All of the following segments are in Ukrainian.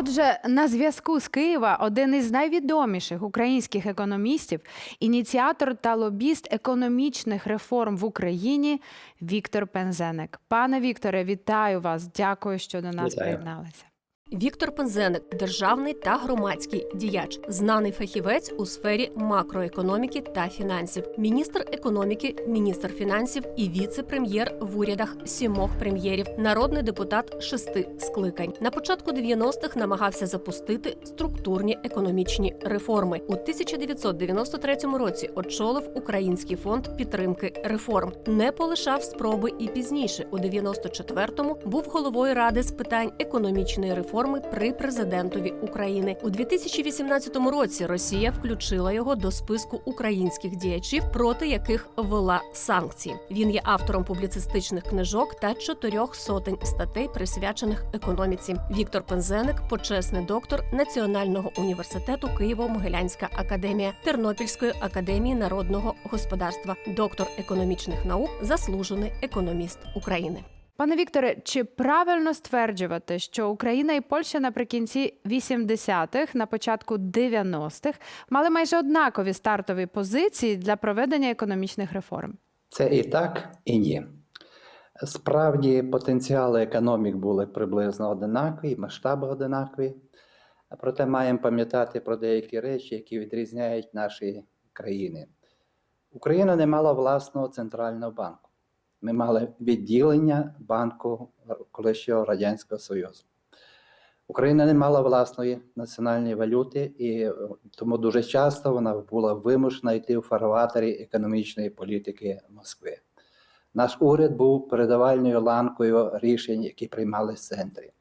Отже, на зв'язку з Києва один із найвідоміших українських економістів, ініціатор та лобіст економічних реформ в Україні Віктор Пензенек. Пане Вікторе, вітаю вас. Дякую, що до нас Вітаю. приєдналися. Віктор Пензеник державний та громадський діяч, знаний фахівець у сфері макроекономіки та фінансів, міністр економіки, міністр фінансів і віце-прем'єр в урядах сімох прем'єрів, народний депутат шести скликань. На початку 90-х намагався запустити структурні економічні реформи. У 1993 році очолив Український фонд підтримки реформ. Не полишав спроби і пізніше. У 94-му був головою ради з питань економічної реформи при президентові України. У 2018 році Росія включила його до списку українських діячів, проти яких ввела санкції. Він є автором публіцистичних книжок та чотирьох сотень статей, присвячених економіці. Віктор Пензеник, почесний доктор Національного університету Києво-Могилянська академія Тернопільської академії народного господарства, доктор економічних наук, заслужений економіст України. Пане Вікторе, чи правильно стверджувати, що Україна і Польща наприкінці 80-х, на початку 90-х мали майже однакові стартові позиції для проведення економічних реформ? Це і так, і ні. Справді, потенціали економік були приблизно одинакові, масштаби одинакові. Проте маємо пам'ятати про деякі речі, які відрізняють наші країни. Україна не мала власного центрального банку. Ми мали відділення банку колишнього Радянського Союзу. Україна не мала власної національної валюти, і е, тому дуже часто вона була вимушена йти в фарватері економічної політики Москви. Наш уряд був передавальною ланкою рішень, які приймали в центрі.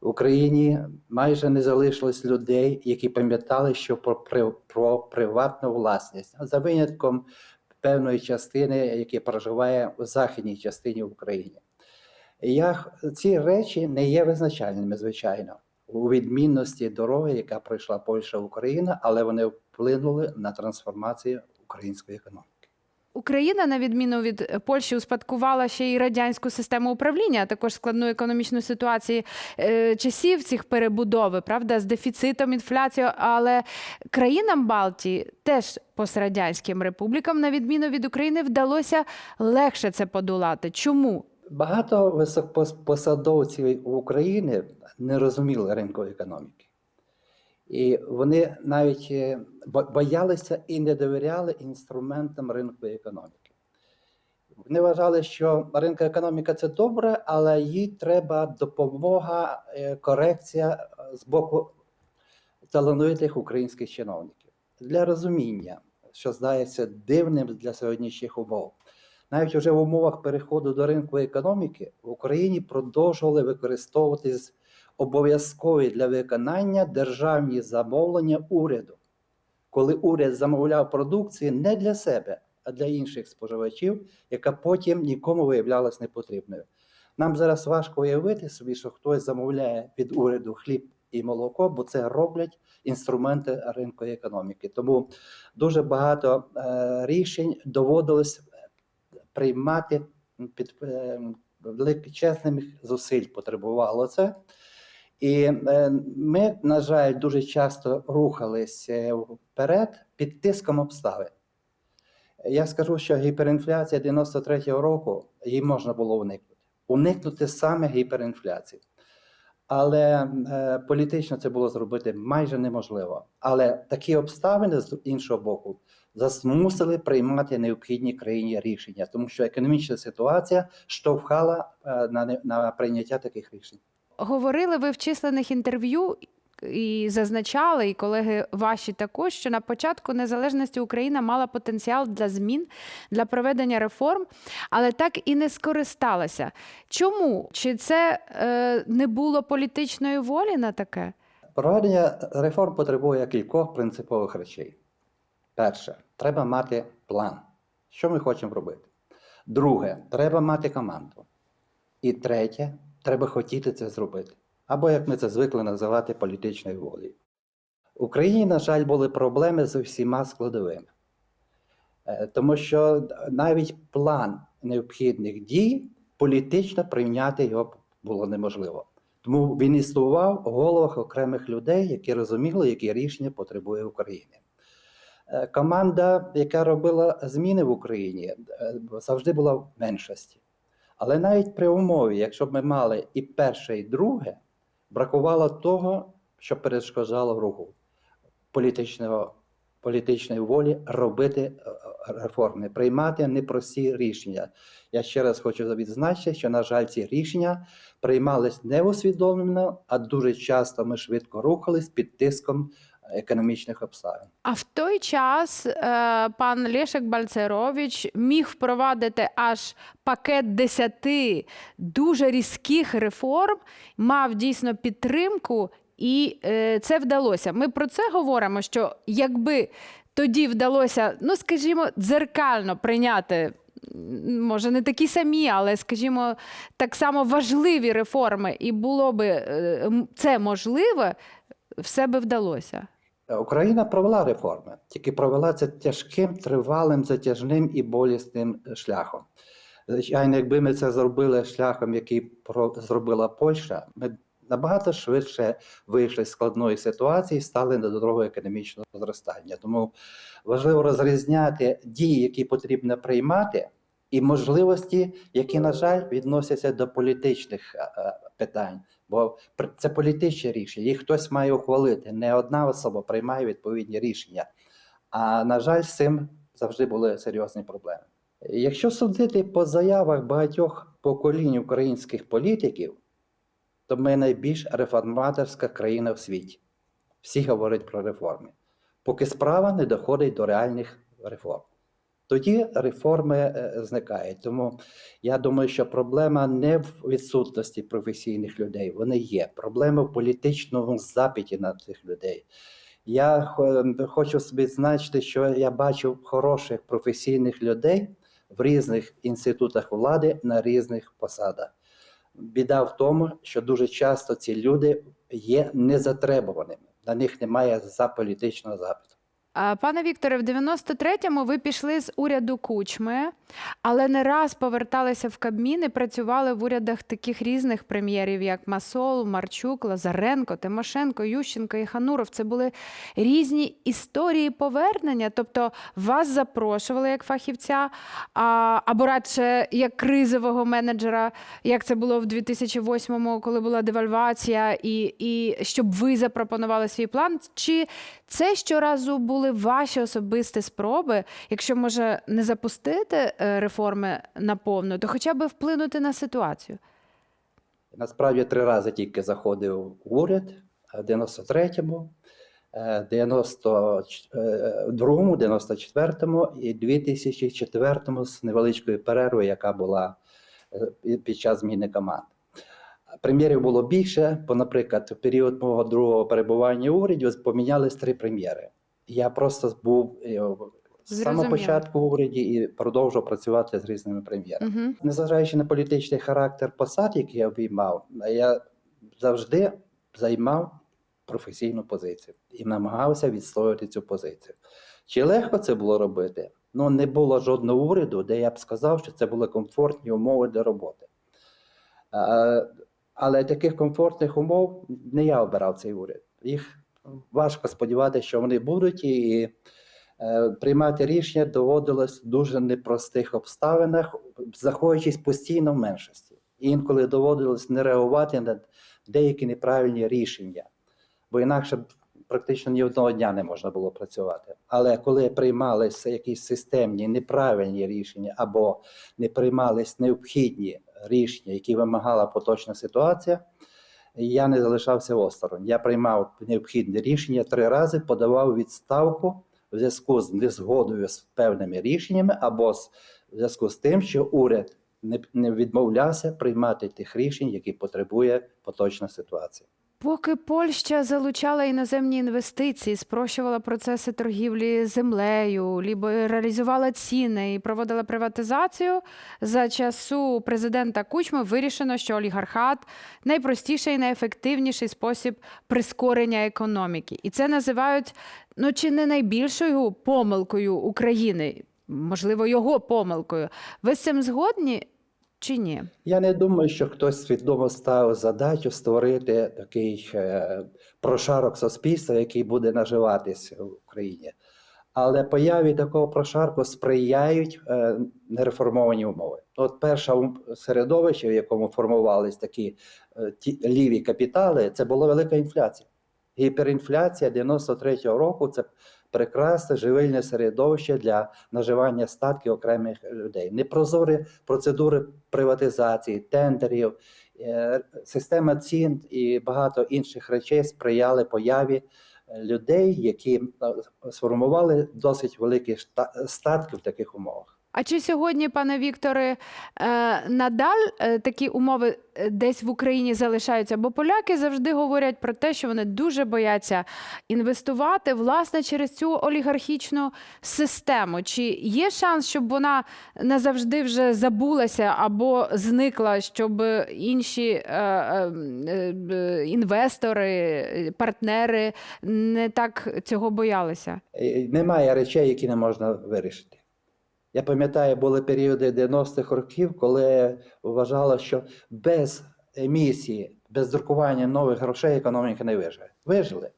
В Україні майже не залишилось людей, які пам'ятали, що про, про приватну власність, за винятком певної частини, яка проживає в західній частині України. Я, ці речі не є визначальними, звичайно, у відмінності дороги, яка пройшла Польща Україна, але вони вплинули на трансформацію української економіки. Україна, на відміну від е, Польщі, успадкувала ще й радянську систему управління, а також складну економічну ситуацію е, часів цих перебудови, правда, з дефіцитом, інфляцією. Але країнам Балтії, теж пострадянським республікам, на відміну від України, вдалося легше це подолати. Чому? Багато високопосадовців України не розуміли ринкової економіки. І вони навіть е, боялися і не довіряли інструментам ринкової економіки. Вони вважали, що ринкова економіка це добре, але їй треба допомога, е, корекція е, з боку талановитих українських чиновників. Для розуміння, що здається дивним для сьогоднішніх умов. Навіть вже в умовах переходу до ринкової економіки в Україні продовжували використовуватись обов'язкові для виконання державні замовлення уряду, коли уряд замовляв продукцію не для себе, а для інших споживачів, яка потім нікому виявлялась непотрібною. Нам зараз важко уявити собі, що хтось замовляє від уряду хліб і молоко, бо це роблять інструменти ринкової економіки. Тому дуже багато е, рішень доводилось приймати під е, величезних зусиль потребувало це. І е, ми, на жаль, дуже часто рухалися вперед під тиском обставин. Я скажу, що гіперінфляція 93-го року її можна було уникнути. Уникнути саме гіперінфляції. Але е, політично це було зробити майже неможливо. Але такі обставини з іншого боку змусили приймати необхідні країні рішення, тому що економічна ситуація штовхала е, на, на прийняття таких рішень. Говорили ви в численних інтерв'ю і зазначали, і колеги ваші також, що на початку незалежності Україна мала потенціал для змін, для проведення реформ, але так і не скористалася. Чому? Чи це е, не було політичної волі на таке? Проведення реформ потребує кількох принципових речей. Перше, треба мати план, що ми хочемо робити. Друге, треба мати команду. І третє, треба хотіти це зробити. Або, як ми це звикли називати, політичною волею. В Україні, на жаль, були проблеми з усіма складовими. Е, Тому що навіть план необхідних дій політично прийняти його було неможливо. Тому він існував у головах окремих людей, які розуміли, які рішення потребує Україна. Е, Команда, яка робила зміни в Україні, е, завжди була в меншості. Але навіть при умові, якщо б ми мали і перше, і друге, бракувало того, що перешкоджало руху політичного, політичної волі робити е, е, реформи, приймати непрості рішення. Я ще раз хочу відзначити, що, на жаль, ці рішення приймались не усвідомлено, а дуже часто ми швидко рухались під тиском економічних обставин. А в той час е, пан Лешек Бальцерович міг впровадити аж пакет десяти дуже різких реформ, мав дійсно підтримку, і е, це вдалося. Ми про це говоримо. Що якби тоді вдалося, ну скажімо, дзеркально прийняти. Може, не такі самі, але, скажімо, так само важливі реформи, і було би е, це можливе, все би вдалося. Е, Україна провела реформи, тільки провела це тяжким, тривалим, затяжним і болісним е, шляхом. Звичайно, якби ми це зробили шляхом, який зробила Польща, ми набагато швидше вийшли з складної ситуації і стали на дорогу економічного зростання. Тому важливо розрізняти дії, які потрібно приймати, і можливості, які, на жаль, відносяться до політичних е, питань. Бо це політичні рішення, їх хтось має ухвалити. Не одна особа приймає відповідні рішення. А на жаль, з цим завжди були серйозні проблеми. Якщо судити по заявах багатьох поколінь українських політиків, то ми найбільш реформаторська країна в світі. Всі говорять про реформи, поки справа не доходить до реальних реформ. Тоді реформи е, зникають. Тому я думаю, що проблема не в відсутності професійних людей, вони є. Проблема в політичному запиті на цих людей. Я хочу собі відзначити, що я бачив хороших професійних людей в різних інститутах влади на різних посадах. Біда в тому, що дуже часто ці люди є незатребуваними, на них немає за політичного запиту. Пане Вікторе, в 93-му ви пішли з уряду Кучми, але не раз поверталися в Кабмін і працювали в урядах таких різних прем'єрів, як Масол, Марчук, Лазаренко, Тимошенко, Ющенко і Хануров. Це були різні історії повернення. Тобто вас запрошували як фахівця, або радше як кризового менеджера, як це було в 2008-му, коли була девальвація, і, і щоб ви запропонували свій план. Чи це щоразу були ваші особисті спроби, якщо може не запустити е, реформи наповну, то хоча б вплинути на ситуацію? Насправді три рази тільки заходив уряд е, в 93-му, е, 92-му, 94-му і 2004-му з невеличкою перервою, яка була е, під час зміни команд. Прем'єрів було більше, бо, наприклад, в період мого другого перебування в уряді помінялись три прем'єри. Я просто був е, з самого початку в уряді і продовжував працювати з різними прем'єрами. Угу. Незважаючи на політичний характер посад, які я обіймав, я завжди займав професійну позицію і намагався відстоювати цю позицію. Чи легко це було робити? Ну, не було жодного уряду, де я б сказав, що це були комфортні умови для роботи. Але таких комфортних умов не я обирав цей уряд. Їх важко сподіватися, що вони будуть, і е, приймати рішення доводилось в дуже непростих обставинах, знаходячись постійно в меншості. Інколи доводилось не реагувати на деякі неправильні рішення, бо інакше практично ні одного дня не можна було працювати. Але коли приймалися якісь системні неправильні рішення або не приймались необхідні рішення, які вимагала поточна ситуація, я не залишався осторонь. Я приймав необхідні рішення три рази, подавав відставку в зв'язку з незгодою з певними рішеннями або з в зв'язку з тим, що уряд не, відмовлявся приймати тих рішень, які потребує поточна ситуація. Поки Польща залучала іноземні інвестиції, спрощувала процеси торгівлі землею, лібералізувала ціни і проводила приватизацію, за часу президента Кучми вирішено, що олігархат найпростіший і найефективніший спосіб прискорення економіки. І це називають ну чи не найбільшою помилкою України, можливо, його помилкою. Ви з цим згодні? Чи ні? Я не думаю, що хтось свідомо ставив задачу створити такий е, прошарок суспільства, який буде наживатися в Україні. Але появі такого прошарку сприяють е, нереформовані умови. От перше середовище, в якому формувались такі е, ті, ліві капітали, це була велика інфляція. Гіперінфляція 93-го року це прекрасне живильне середовище для наживання статків окремих людей. Непрозорі процедури приватизації, тендерів, е, система цін і багато інших речей сприяли появі е, людей, які е, сформували досить великі статки в таких умовах. А чи сьогодні, пане Вікторе, е, надаль е, такі умови е, десь в Україні залишаються? Бо поляки завжди говорять про те, що вони дуже бояться інвестувати власне через цю олігархічну систему. Чи є шанс, щоб вона назавжди вже забулася або зникла, щоб інші інвестори, партнери не так цього боялися? Немає речей, які не можна вирішити. Я пам'ятаю, були періоди 90-х років, коли вважало, що без емісії, без друкування нових грошей економіка не виживе. Вижили.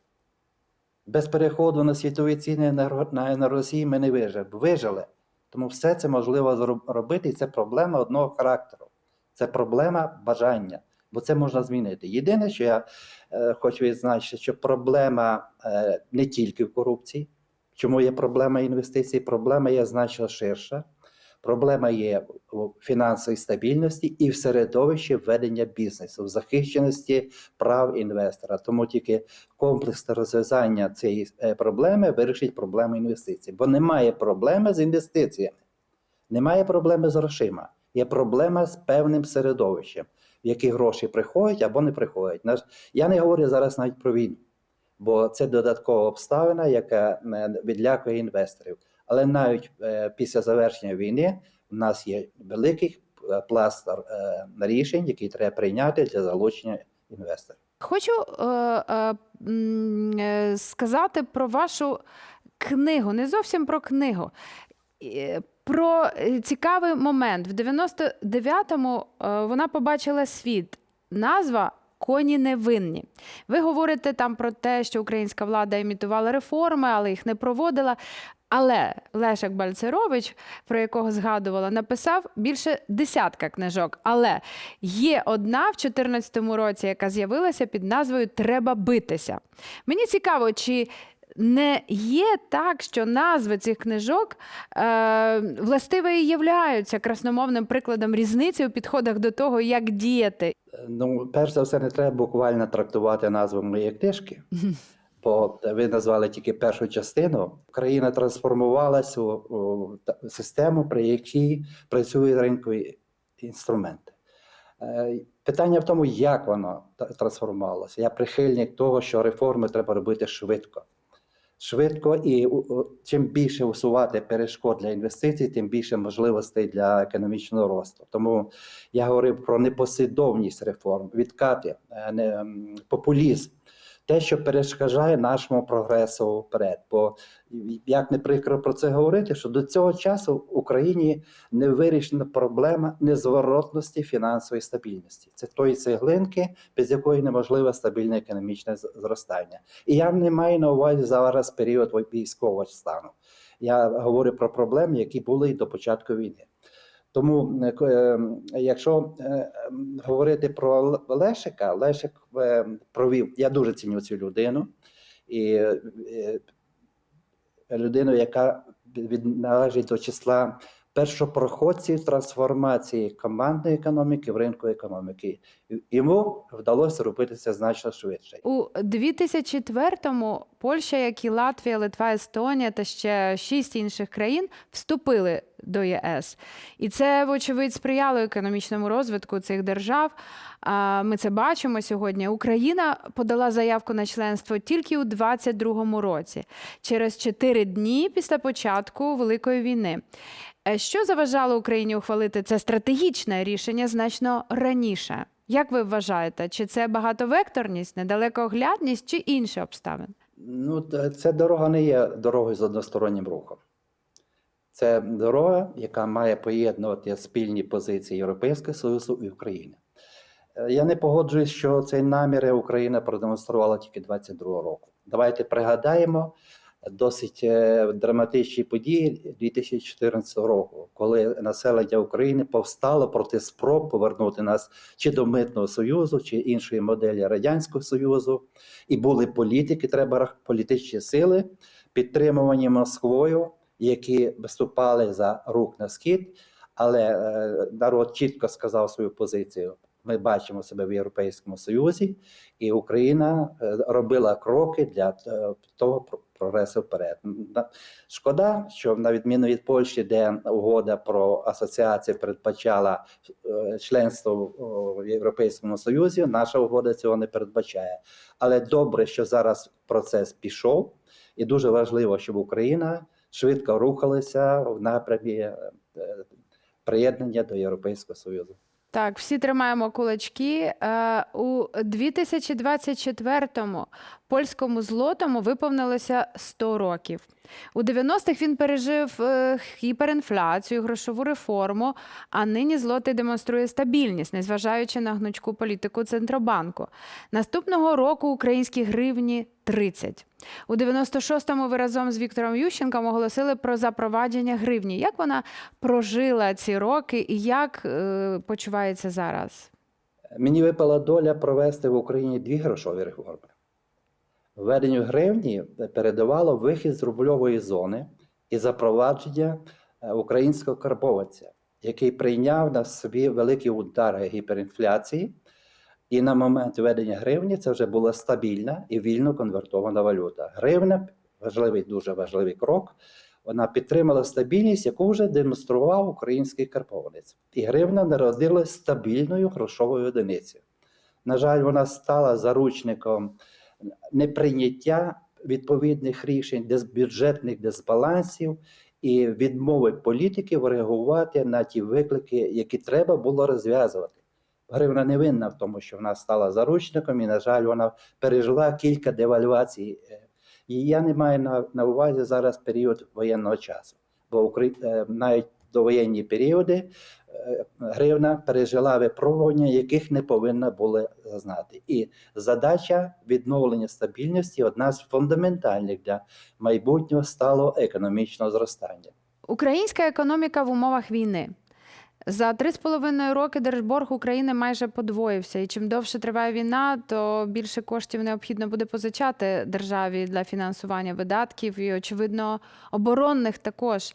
Без переходу на світові ціни на енергосії ми не виживемо. Вижили. Тому все це можливо зроб- робити, і це проблема одного характеру. Це проблема бажання, бо це можна змінити. Єдине, що я е, хочу відзначити, що проблема е, не тільки в корупції. Чому є проблема інвестицій? Проблема є значно ширша. Проблема є у фінансовій стабільності і в середовищі ведення бізнесу, в захищеності прав інвестора. Тому тільки комплексне розв'язання цієї е, проблеми вирішить проблему інвестицій. Бо немає проблеми з інвестиціями, немає проблеми з грошима. Є проблема з певним середовищем, в яке гроші приходять або не приходять. Я не говорю зараз навіть про війну бо це додаткова обставина, яка е, відлякує інвесторів. Але навіть е, після завершення війни в нас є великий е, пласт рішень, які треба прийняти для залучення інвесторів. Хочу е, е, сказати про вашу книгу, не зовсім про книгу. Про цікавий момент. В 99-му е, вона побачила світ. Назва Коні невинні. Ви говорите там про те, що українська влада імітувала реформи, але їх не проводила. Але Лешек Бальцерович, про якого згадувала, написав більше десятка книжок. Але є одна в 2014 році, яка з'явилася під назвою Треба битися. Мені цікаво, чи не є так, що назви цих книжок е, властиво і являються красномовним прикладом різниці у підходах до того, як діяти. Ну, перш за все, не треба буквально трактувати назву моєї книжки, бо ви назвали тільки першу частину. Україна трансформувалася у, у систему, при якій працюють ринкові інструменти. Е, Питання в тому, як воно трансформувалося. Я прихильник того, що реформи треба робити швидко. Швидко і у- чим більше усувати перешкод для інвестицій, тим більше можливостей для економічного росту. Тому я говорив про непослідовність реформ, відкати, е, популізм, те, що перешкоджає нашому прогресу вперед. Бо як не прикро про це говорити, що до цього часу в Україні не вирішена проблема незворотності фінансової стабільності. Це тої цеглинки, без якої неможливе стабільне економічне зростання. І я не маю на увазі зараз період військового стану. Я говорю про проблеми, які були до початку війни. Тому, е, е, якщо е, говорити про Лешика, Лешик провів, я дуже ціню цю людину, і людину, яка належить до числа першопроходців трансформації командної економіки в ринку економіки. Йому вдалося робити це значно швидше. У 2004-му Польща, як і Латвія, Литва, Естонія та ще шість інших країн вступили до ЄС. І це, вочевидь, сприяло економічному розвитку цих держав. Ми це бачимо сьогодні. Україна подала заявку на членство тільки у 2022 році, через чотири дні після початку Великої війни. Е, Що заважало Україні ухвалити це стратегічне рішення значно раніше? Як ви вважаєте, чи це багатовекторність, недалекоглядність чи інші обставини? Ну, ця дорога не є дорогою з одностороннім рухом. Це дорога, яка має поєднувати спільні позиції Європейського Союзу і України. Е, Я не погоджуюсь, що цей наміри Україна продемонструвала тільки 22 року. Давайте пригадаємо досить е, драматичні події 2014 року, коли населення України повстало проти спроб повернути нас чи до митного союзу, чи іншої моделі радянського союзу, і були політики, треба політичні сили, підтримувані Москвою, які виступали за рух на схід. Але е, народ чітко сказав свою позицію. Ми бачимо себе в Європейському Союзі, і Україна е, робила кроки для е, того про- прогресу вперед. Шкода, що на відміну від Польщі, де угода про асоціацію передбачала членство в Європейському Союзі, наша угода цього не передбачає. Але добре, що зараз процес пішов, і дуже важливо, щоб Україна швидко рухалися в напрямі е, е, приєднання до Європейського Союзу. Так, всі тримаємо кулачки. Е, У 2024-му польському злотому виповнилося 100 років. У 90-х він пережив е, гіперінфляцію, грошову реформу, а нині злотий демонструє стабільність, незважаючи на гнучку політику Центробанку. Наступного року українські гривні 30. У 96-му ви разом з Віктором Ющенком оголосили про запровадження гривні. Як вона прожила ці роки і як е, почувається зараз? Мені випала доля провести в Україні дві грошові реформи. Введенню гривні передавало вихід з рубльової зони і запровадження е, українського карбовиця, який прийняв на собі великі удари гіперінфляції. І на момент введення гривні це вже була стабільна і вільно конвертована валюта. Гривня важливий, дуже важливий крок. Вона підтримала стабільність, яку вже демонстрував український карбованець. І гривна народилась стабільною грошовою одиницею. На жаль, вона стала заручником неприйняття відповідних рішень, дез- бюджетних дисбалансів і відмови політиків реагувати на ті виклики, які треба було розв'язувати. Гривна не винна в тому, що вона стала заручником, і, на жаль, вона пережила кілька девальвацій. Е, І я не маю на, на увазі зараз період воєнного часу, бо е, навіть довоєнні періоди е, гривна пережила випробування, яких не повинна була зазнати. І задача відновлення стабільності одна з фундаментальних для майбутнього сталого економічного зростання. Українська економіка в умовах війни. За три з половиною роки держборг України майже подвоївся. І чим довше триває війна, то більше коштів необхідно буде позичати державі для фінансування видатків і, очевидно, оборонних також.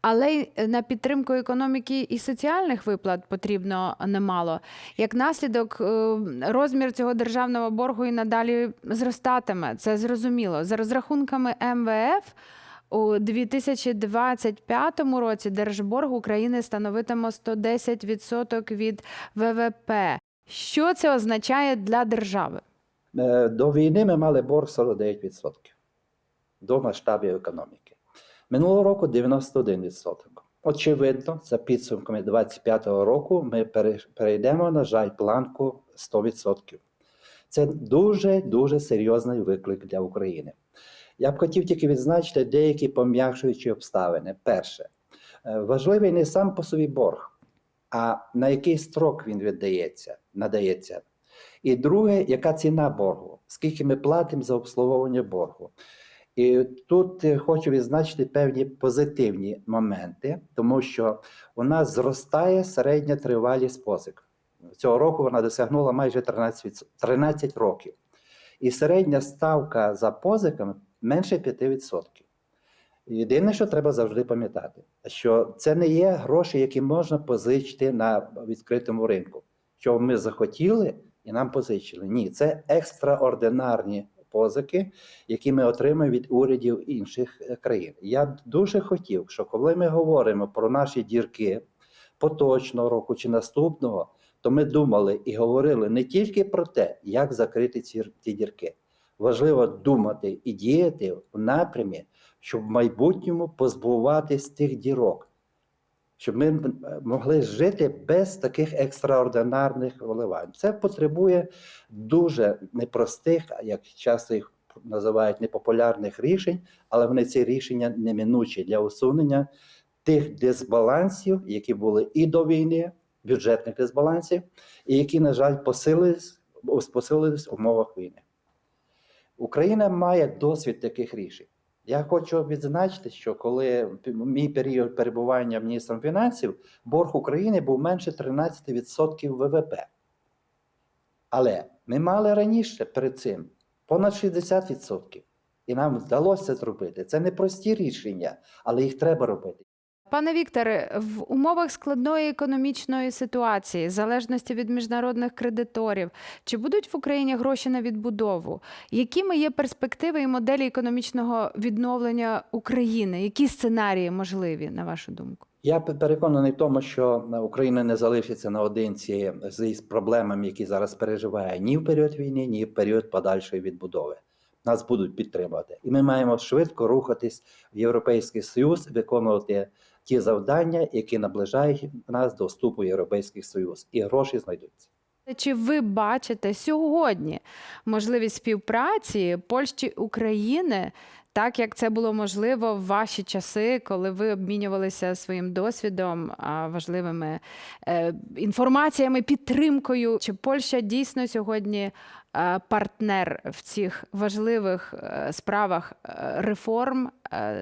Але й на підтримку економіки і соціальних виплат потрібно немало. Як наслідок, е, розмір цього державного боргу і надалі зростатиме. Це зрозуміло. За розрахунками МВФ. У 2025 році держборг України становитиме 110% від ВВП. Що це означає для держави? Е, До війни ми мали борг 49% до масштабів економіки. Минулого року 91%. Очевидно, за підсумками 2025 року ми перейдемо, на жаль, планку 100%. Це дуже дуже серйозний виклик для України. Я б хотів тільки відзначити деякі пом'якшуючі обставини. Перше, е, важливий не сам по собі борг, а на який строк він віддається, надається. І друге, яка ціна боргу? Скільки ми платимо за обслуговування боргу? І тут е, хочу відзначити певні позитивні моменти, тому що у нас зростає середня тривалість позик. Цього року вона досягнула майже 13, 13 років. І середня ставка за позиками менше 5%. Єдине, що треба завжди пам'ятати, що це не є гроші, які можна позичити на відкритому ринку. Що ми захотіли і нам позичили. Ні, це екстраординарні позики, які ми отримаємо від урядів інших е, країн. Я дуже хотів, що коли ми говоримо про наші дірки поточного року чи наступного, то ми думали і говорили не тільки про те, як закрити ці ці дірки. Важливо думати і діяти в напрямі, щоб в майбутньому позбуватись тих дірок, щоб ми могли жити без таких екстраординарних вливань. Це потребує дуже непростих, як часто їх називають непопулярних рішень, але вони ці рішення неминучі для усунення тих дисбалансів, які були і до війни, бюджетних дисбалансів, і які, на жаль, посилились, посилились в умовах війни. Україна має досвід таких рішень. Я хочу відзначити, що коли мій період перебування міністром фінансів, борг України був менше 13% ВВП. Але ми мали раніше перед цим понад 60%. І нам вдалося зробити. Це не прості рішення, але їх треба робити. Пане Вікторе, в умовах складної економічної ситуації, залежності від міжнародних кредиторів, чи будуть в Україні гроші на відбудову? Якими є перспективи і моделі економічного відновлення України? Які сценарії можливі, на вашу думку? Я переконаний в тому, що Україна не залишиться наодинці з проблемами, які зараз переживає ні в період війни, ні в період подальшої відбудови. Нас будуть підтримувати, і ми маємо швидко рухатись в Європейський Союз, виконувати ті завдання, які наближають нас до вступу в Європейський Союз, і гроші знайдуться. Чи ви бачите сьогодні можливість співпраці Польщі України, так як це було можливо в ваші часи, коли ви обмінювалися своїм досвідом, важливими е, інформаціями, підтримкою? Чи Польща дійсно сьогодні е, партнер в цих важливих е, справах реформ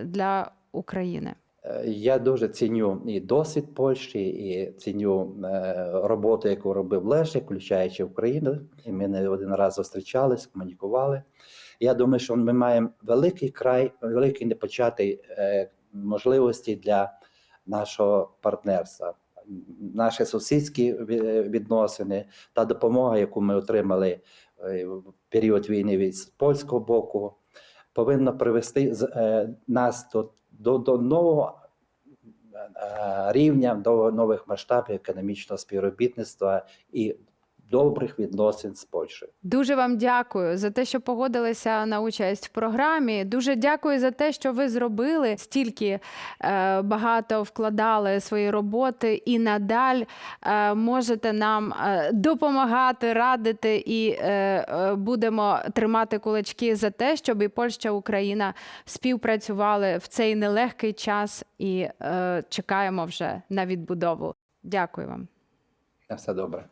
для України? Е, Я дуже ціню і досвід Польщі, і ціню е, роботу, яку робив Лешик, включаючи Україну. І ми не один раз зустрічались, комунікували. Я думаю, що ми маємо великий край, великий непочатий е, можливості для нашого партнерства. Наші сусідські відносини та допомога, яку ми отримали в період війни від польського боку, повинна привести нас до, до, до нового е, рівня, до нових масштабів економічного співробітництва і добрих відносин з Польщею. Дуже вам дякую за те, що погодилися на участь в програмі. Дуже дякую за те, що ви зробили стільки е, багато вкладали свої роботи і надаль е, можете нам е, допомагати, радити і е, е, будемо тримати кулачки за те, щоб і Польща, Україна співпрацювали в цей нелегкий час і е, чекаємо вже на відбудову. Дякую вам. На все добре.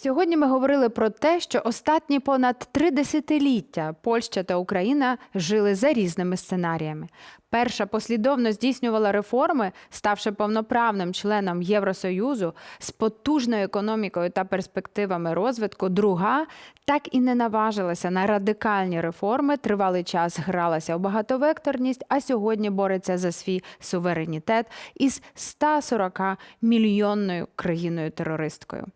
Сьогодні ми говорили про те, що останні понад три десятиліття Польща та Україна жили за різними сценаріями. Перша послідовно здійснювала реформи, ставши повноправним членом Євросоюзу з потужною економікою та перспективами розвитку. Друга так і не наважилася на радикальні реформи. Тривалий час гралася у багатовекторність, а сьогодні бореться за свій суверенітет із 140 мільйонною країною терористкою.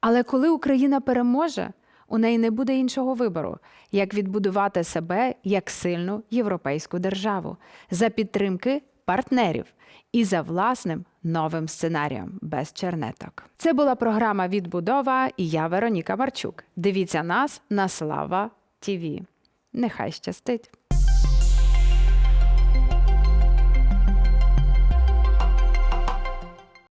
Але коли Україна переможе, у неї не буде іншого вибору, як відбудувати себе як сильну європейську державу за підтримки партнерів і за власним новим сценарієм без чернеток. Це була програма Відбудова і я Вероніка Марчук. Дивіться нас на Слава ТІВІ. Нехай щастить!